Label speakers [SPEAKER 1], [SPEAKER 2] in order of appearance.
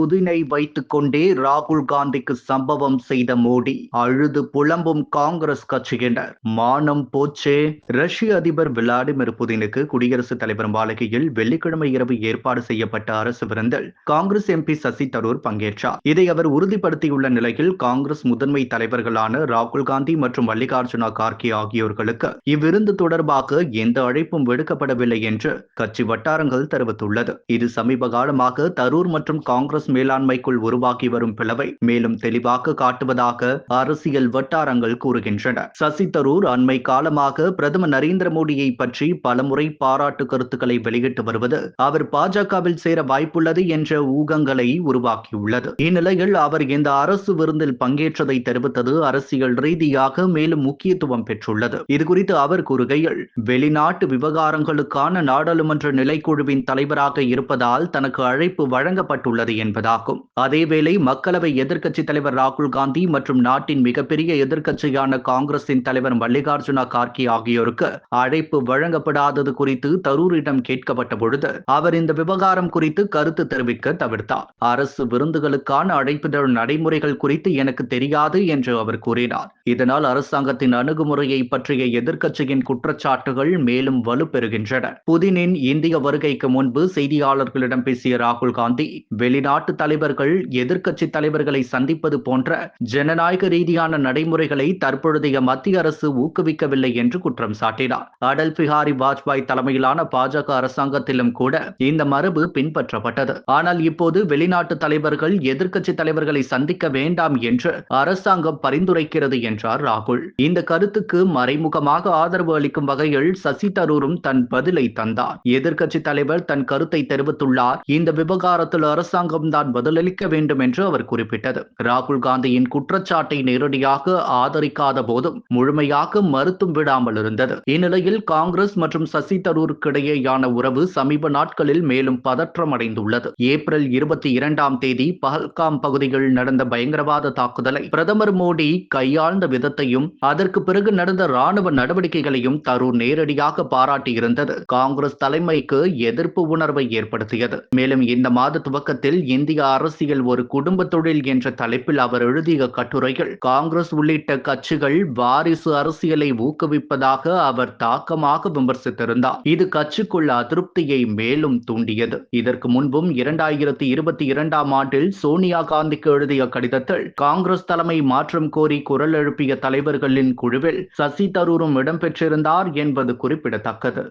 [SPEAKER 1] புதினை வைத்துக் கொண்டே ராகுல் காந்திக்கு சம்பவம் செய்த மோடி. அழுது புலம்பும் காங்கிரஸ் கட்சியினர். மானம் போச்சே. ரஷ்ய அதிபர் விளாடிமிர் புதினுக்கு குடியரசுத் தலைவர் மாளிகையில் வெள்ளிக்கிழமை இரவு ஏற்பாடு செய்யப்பட்ட அரசு விருந்தில் காங்கிரஸ் எம்பி சசி தரூர் பங்கேற்றார். இதை அவர் உறுதிப்படுத்தியுள்ள நிலையில் காங்கிரஸ் முதன்மை தலைவர்களான ராகுல் காந்தி மற்றும் மல்லிகார்ஜுனா கார்கே ஆகியோர்களுக்கு இவ்விருந்து தொடர்பாக எந்த அழைப்பும் விடுக்கப்படவில்லை என்று கட்சி வட்டாரங்கள் தெரிவித்துள்ளது. இது சமீப காலமாக தரூர் மற்றும் காங்கிரஸ் மேலாண்மைக்குள் உருவாகி வரும் பிளவை மேலும் தெளிவாக காட்டுவதாக அரசியல் வட்டாரங்கள் கூறுகின்றன. சசி தரூர் அண்மை காலமாக பிரதமர் நரேந்திர மோடியை பற்றி பலமுறை பாராட்டு கருத்துக்களை வெளியிட்டு வருவது அவர் பாஜகவில் சேர வாய்ப்புள்ளது என்ற ஊகங்களை உருவாக்கியுள்ளது. இந்நிலையில் அவர் இந்த அரசு விருந்தில் பங்கேற்றதை தெரிவித்தது அரசியல் ரீதியாக மேலும் முக்கியத்துவம் பெற்றுள்ளது. இதுகுறித்து அவர் கூறுகையில் வெளிநாட்டு விவகாரங்களுக்கான நாடாளுமன்ற நிலைக்குழுவின் தலைவராக இருப்பதால் தனக்கு அழைப்பு வழங்கப்பட்டுள்ளது என்பது என்பதாகும் அதேவேளை மக்களவை எதிர்க்கட்சித் தலைவர் ராகுல் காந்தி மற்றும் நாட்டின் மிகப்பெரிய எதிர்க்கட்சியான காங்கிரசின் தலைவர் மல்லிகார்ஜுனா கார்கி ஆகியோருக்கு அழைப்பு வழங்கப்படாதது குறித்து தரூரிடம் கேட்கப்பட்ட பொழுது அவர் இந்த விவகாரம் குறித்து கருத்து தெரிவிக்க தவிர்த்தார். அரசு விருந்துகளுக்கான அழைப்புதல் நடைமுறைகள் குறித்து எனக்கு தெரியாது என்று அவர் கூறினார். இதனால் அரசாங்கத்தின் அணுகுமுறையை பற்றிய எதிர்க்கட்சியின் குற்றச்சாட்டுகள் மேலும் வலுப்பெறுகின்றன. புதினின் இந்திய வருகைக்கு முன்பு செய்தியாளர்களிடம் பேசிய ராகுல் காந்தி வெளிநாட்டு தலைவர்கள் எதிர்க்கட்சி தலைவர்களை சந்திப்பது போன்ற ஜனநாயக ரீதியான நடைமுறைகளை தற்பொழுதைய மத்திய அரசு ஊக்குவிக்கவில்லை என்று குற்றம் சாட்டினார். அடல் பிஹாரி வாஜ்பாய் தலைமையிலான பாஜக அரசாங்கத்திலும் கூட இந்த மரபு பின்பற்றப்பட்டது. ஆனால் இப்போது வெளிநாட்டு தலைவர்கள் எதிர்க்கட்சி தலைவர்களை சந்திக்க வேண்டாம் என்று அரசாங்கம் பரிந்துரைக்கிறது என்றார் ராகுல். இந்த கருத்துக்கு மறைமுகமாக ஆதரவு அளிக்கும் வகையில் சசி தரூரும் தன் பதிலை தந்தார். எதிர்க்கட்சி தலைவர் தன் கருத்தை தெரிவித்துள்ளார். இந்த விவகாரத்தில் அரசாங்கம் தான் பதிலளிக்க வேண்டும் என்று அவர் குறிப்பிட்டது. ராகுல் காந்தியின் குற்றச்சாட்டை நேரடியாக ஆதரிக்காத போதும் முழுமையாக மறுத்தும் விடாமல் இருந்தது. இந்நிலையில் காங்கிரஸ் மற்றும் சசி தரூருக்கிடையேயான உறவு சமீப நாட்களில் மேலும் பதற்றம் அடைந்துள்ளது ஏப்ரல் இருபத்தி இரண்டாம் தேதி பஹல்காம் பகுதியில் நடந்த பயங்கரவாத தாக்குதலை பிரதமர் மோடி கையாழ்ந்த விதத்தையும் அதற்கு பிறகு நடந்த ராணுவ நடவடிக்கைகளையும் தரூர் நேரடியாக பாராட்டியிருந்தது. காங்கிரஸ் தலைமைக்கு எதிர்ப்பு உணர்வை ஏற்படுத்தியது. மேலும் இந்த மாத துவக்கத்தில் இந்திய அரசியல் ஒரு குடும்ப தொழில் என்ற தலைப்பில் அவர் எழுதிய கட்டுரையில் காங்கிரஸ் உள்ளிட்ட கட்சிகள் வாரிசு அரசியலை ஊக்குவிப்பதாக அவர் தாக்கமாக விமர்சித்திருந்தார். இது கட்சிக்குள்ள அதிருப்தியை மேலும் தூண்டியது. இதற்கு முன்பும் இரண்டாயிரத்தி இருபத்தி இரண்டாம் ஆண்டில் சோனியா காந்திக்கு எழுதிய கடிதத்தில் காங்கிரஸ் தலைமை மாற்றம் கோரி குரல் எழுப்பிய தலைவர்களின் குழுவில் சசி தரூரும் இடம்பெற்றிருந்தார் என்பது குறிப்பிடத்தக்கது.